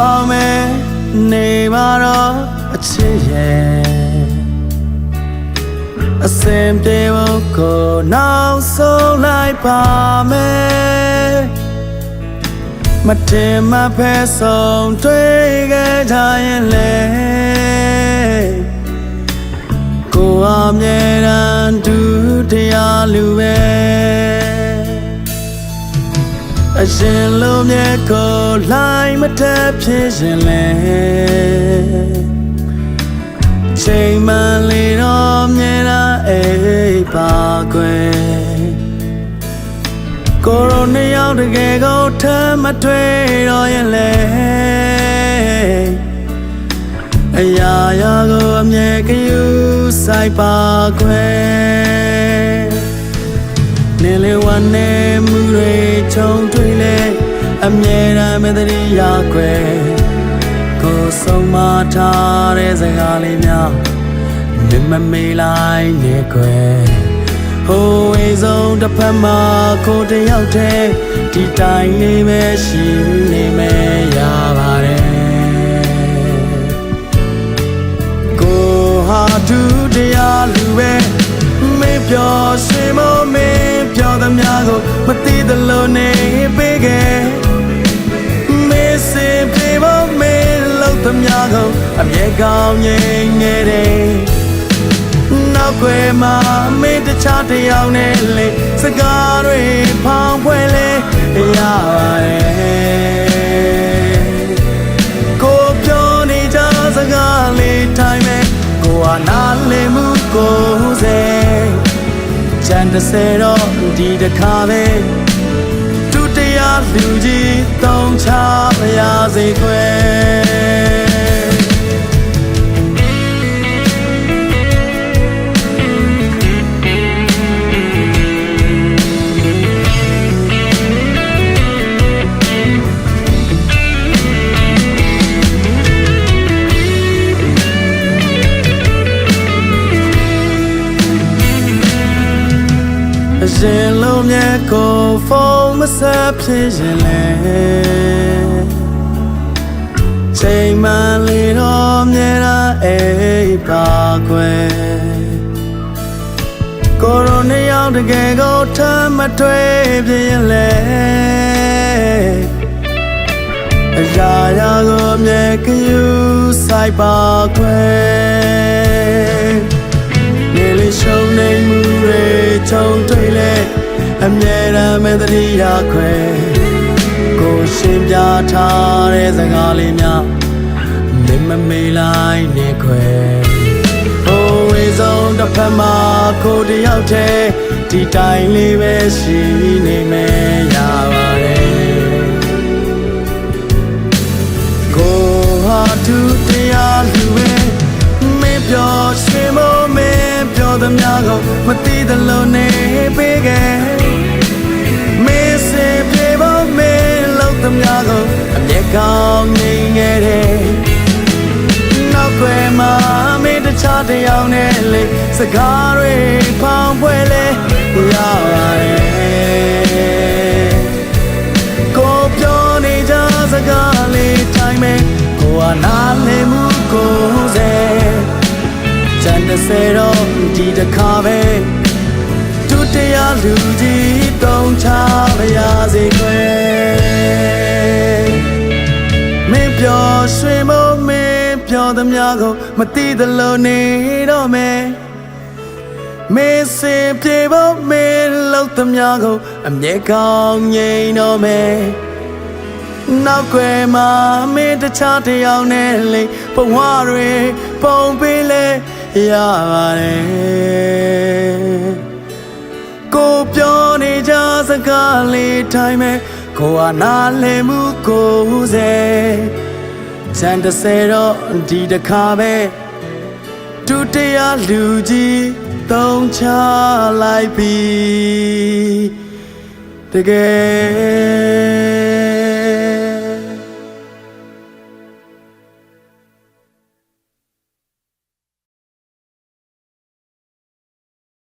အောင်မယ်နေမှာတော့အချစ်ရဲ့အစင်ပြေဖို့ကိုနောက်ဆုံးလိုက်ပါမယ်မတင်မဖဲဆုံးတွေ့ခဲ့ကြရင်လေကိုအမြဲတမ်းဒုတရားလူပဲအ ရှင်လိုမြဲကိုလိုင်းမထက်ဖြစ်ရှင်လေချိန်မှန်လေတော့မြဲတာအိပ်ပါကွယ်ကိုရိုနှစ်ယောက်တကယ်ကိုထမ်းမတွေ့တော့ရင်လေအရာရာကိုအမြဲကယူဆိုင်ပါကွယ် နေလေဝမ်းနေမှုတွေခြုံတွေ့လေအမြဲတမ်းမတရိယာကွယ်ကိုဆုံးမထားတဲ့စကားလေးများမမမေးလိုက်နေကွယ်ဟိုးဝေးဆုံးတစ်ဖက်မှာကိုတယောက်တည်းဒီတိုင်းလေးပဲရှိနေမယ်ရပါတယ်ကိုဟာသူတရားလူ က်သမျှကိုအမြဲကောင်းငြိမ်နေတယ်နောက်ွယ်မှာမင်းတခြားတစ်ယောက်နဲ့လေစကားတွေဖောင်းဖွဲ့လေရပါတယ်ကိုပြောနေကြစကားလေးတိုင်းမဲ့ကိုဟာနားလည်မှုကိုစေချန်တဆယ်တော့ဒီတစ်ခါပဲသူတရားလူကြီးတောင်းချမရစေခွဲ အရင်လုံးမြဲကိုဖုန်းမဆက်ဖြစ်ရင်လေချိန်မှန်လေတော့မြဲတာအိပ်ပါခွဲကိုရိုနေရောက်တကယ်ကိုထမ်းမတွေ့ဖြစ်ရင်လေအရာရာကိုအမြဲကယူဆိုင်ပါခွဲ အမြဲတမ်းမတရိယာခွဲကိုရှင်းပြထားတဲ့စကားလေးများမင်းမမေးလိုက်နေခွဲဟိုဝေဆုံးတစ်ဖက်မှာကိုတယောက်တည်းဒီတိုင်းလေးပဲရှိနေမယ်ရပါတယ်ကိုဟာသူတရားလူပဲမင်းပြောရှင်မမင်းပြောသမျှကိုမသိသလိုနေပေးခဲ့ သမျှကိုအမျက်ကောင်းနေခဲ့တယ်နောက်ွယ်မှာမင်းတခြားတစ်ယောက်နဲ့လေစကားတွေဖောင်းပွဲလေရပါတယ်ကိုပြောနေကြစကားလေးတိုင်းမဲ့ကိုဟာနားလည်မှုကိုစေချန်တဆယ်တော့ဒီတစ်ခါပဲသူတရားလူကြီးတုံးချပါရစေခွဲမင်း ပြောရွှေမမင်းပြောသမျှကိုမသိသလိုနေတော့မယ်မင်းစင်ပြေဖို့မင်းလောက်သမျှကိုအမြဲကောင်းငြိမ်တော့မယ်နောက်ွယ်မှာမင်းတခြားတစ်ယောက်နဲ့လေဘဝတွေပုံပေးလဲရပါတယ်ကိုပြောနေကြစကားလေးတိုင်းမဲ့ကိုဟာနားလည်မှုကိုစေ ချန်တဆယ်တော့ဒီတစ်ခါပဲဒုတိယလူကြီးသုံးချလိုက်ပြီတကယ်